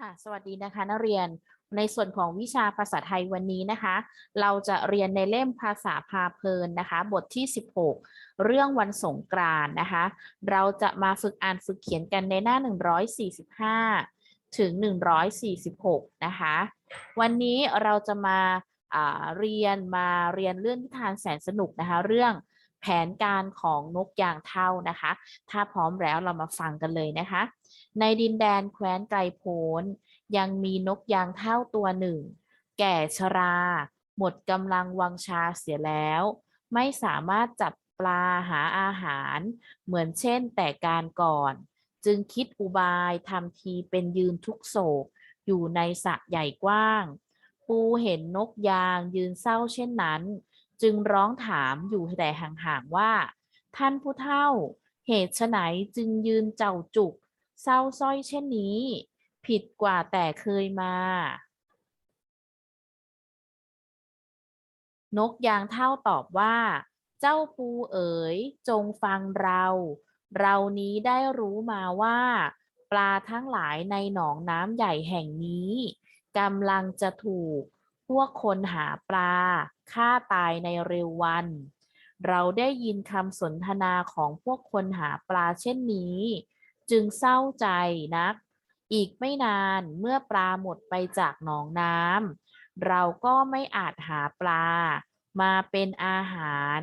ค่ะสวัสดีนะคะนักเรียนในส่วนของวิชาภาษาไทยวันนี้นะคะ เราจะเรียนในเล่มภาษาพาเพลินนะคะ บทที่ 16 เรื่องวันสงกรานนะคะ เราจะมาฝึกอ่านฝึกเขียนกันในหน้า 145 ถึง 146 นะคะ วันนี้เราจะมาอ่าเรียนมาเรียนเรื่องนิทานแสนสนุกนะคะ เรื่อง แผนการของนกยางเท่านะคะ ถ้าพร้อมแล้วเรามาฟังกันเลยนะคะ ในดินแดนแคว้นไกลโพ้น ยังมีนกยางเท่าตัวหนึ่ง แก่ชรา หมดกำลังวังชาเสียแล้ว ไม่สามารถจับปลาหาอาหาร เหมือนเช่นแต่การก่อน จึงคิดอุบายทำทีเป็นยืนทุกโศก อยู่ในสระใหญ่กว้าง ปูเห็นนกยางยืนเศร้าเช่นนั้น จึงร้องถามอยู่แต่ห่างๆว่า ท่านผู้เฒ่า เหตุไฉนจึงยืนเจ้าจุก เศร้าสร้อยเช่นนี้ ผิดกว่าแต่เคยมา นกยางเท่าตอบว่า เจ้าปูเอ๋ย จงฟังเรา เรานี้ได้รู้มาว่า ปลาทั้งหลายในหนองน้ำใหญ่แห่งนี้กำลังจะถูก พวกคนหาปลาฆ่าตายในเร็ววัน เราได้ยินคำสนทนาของพวกคนหาปลาเช่นนี้ จึงเศร้าใจนัก อีกไม่นานเมื่อปลาหมดไปจากหนองน้ำเราก็ไม่อาจหาปลา มาเป็นอาหาร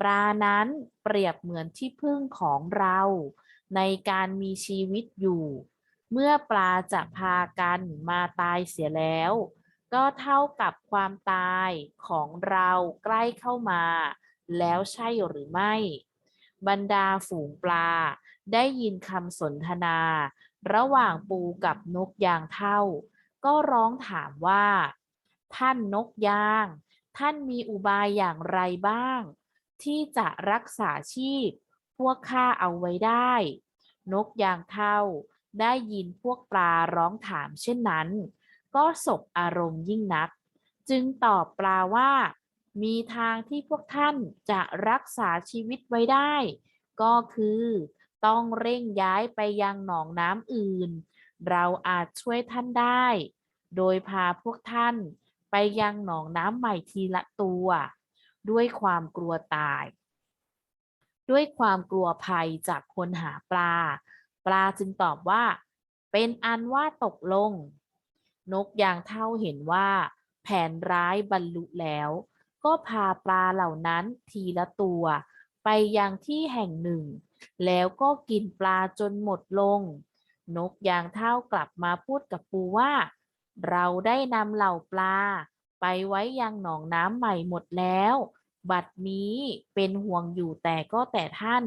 ปลานั้นเปรียบเหมือนที่พึ่งของเรา ในการมีชีวิตอยู่ เมื่อปลาจะพากันมาตายเสียแล้ว ก็เท่ากับความตายของเราใกล้เข้ามา แล้วใช่หรือไม่ บรรดาฝูงปลา ได้ยินคำสนทนา ระหว่างปูกับนกยางเท่า ก็ร้องถามว่า ท่านนกยาง ท่านมีอุบายอย่างไรบ้าง ที่จะรักษาชีพ พวกข้าเอาไว้ได้ นกยางเท่า ได้ยินพวกปลาร้องถามเช่นนั้น ก็สบอารมณ์ยิ่งนัก จึงตอบปลาว่า มีทางที่พวกท่านจะรักษาชีวิตไว้ได้ ก็คือ ต้องเร่งย้ายไปยังหนองน้ำอื่น เราอาจช่วยท่านได้ โดยพาพวกท่านไปยังหนองน้ำใหม่ทีละตัว ด้วยความกลัวตาย ด้วยความกลัวภัยจากคนหาปลา ปลาจึงตอบว่า เป็นอันว่าตกลง นกยางเท่าเห็นว่า แผนร้ายบรรลุแล้ว ก็พาปลาเหล่านั้นทีละตัว ไปยังที่แห่งหนึ่ง แล้วก็กินปลาจนหมดลง นกยางเท่ากลับมาพูดกับปูว่า เราได้นำเหล่าปลา ไปไว้ยังหนองน้ำใหม่หมดแล้ว บัดนี้เป็นห่วงอยู่แต่ก็แต่ท่าน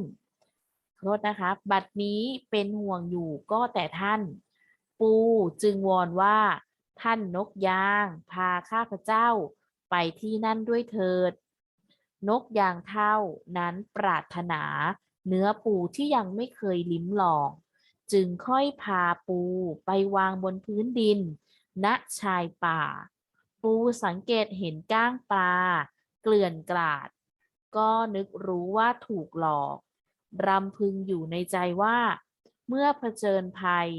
โทษนะคะ บัดนี้เป็นห่วงอยู่ก็แต่ท่าน ปูจึงวอนว่า ท่านนกยาง พาข้าพเจ้าไปที่นั่นด้วยเถิด นกยางเท่านั้นปรารถนา เนื้อปูที่ยังไม่เคยลิ้มลอง จึงค่อยพาปูไปวางบนพื้นดิน ณชายป่า ปูสังเกตเห็นก้างปลา เกลื่อนกลาด ก็นึกรู้ว่าถูกหลอก รำพึงอยู่ในใจว่า เมื่อเผชิญภัย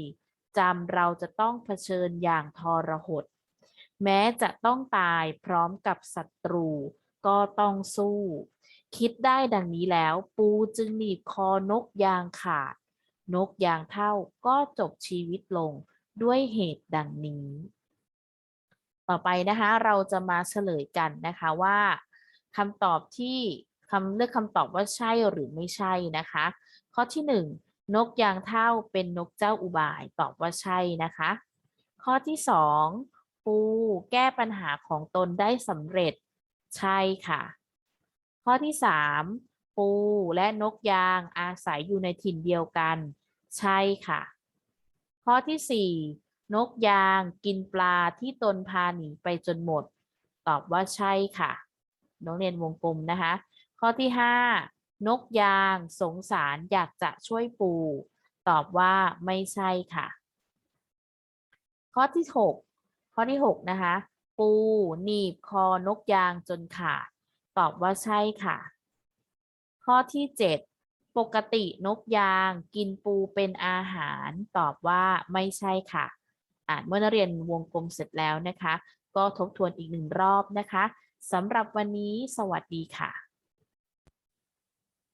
จำเราจะต้องเผชิญอย่างทรหด แม้จะต้องตายพร้อมกับศัตรูก็ต้องสู้ คิดได้ดังนี้แล้วปูจึงหนีบคอนกยางขาด นกยางเท่าก็จบชีวิตลงด้วยเหตุดังนี้ ต่อไปนะคะ เราจะมาเฉลยกันนะคะว่าคำตอบที่คำเลือกคำตอบว่าใช่หรือไม่ใช่นะคะ ข้อที่หนึ่ง นกยางเท่าเป็นนกเจ้าอุบาย ตอบว่าใช่นะคะ ข้อที่สองปูแก้ปัญหาของตนได้สำเร็จ ใช่ค่ะ ข้อที่สามปูและนกยางอาศัยอยู่ในถิ่นเดียวกัน ใช่ค่ะ ข้อที่สี่นกยางกินปลาที่ตนพาหนีไปจนหมด ตอบว่าใช่ค่ะ น้องเรียนวงกลมนะคะ ข้อที่ห้า นกยางสงสารอยากจะช่วยปู ตอบว่าไม่ใช่ค่ะ ข้อที่หกข้อที่หกนะคะ ปูหนีบคอนกยางจนขาด ตอบว่าใช่ค่ะ ข้อที่เจ็ดปกตินกยางกินปูเป็นอาหาร ตอบว่าไม่ใช่ค่ะอ่าเมื่อนักเรียนวงกลมเสร็จแล้วนะคะ ก็ทบทวนอีกหนึ่งรอบนะคะสำหรับวันนี้สวัสดีค่ะ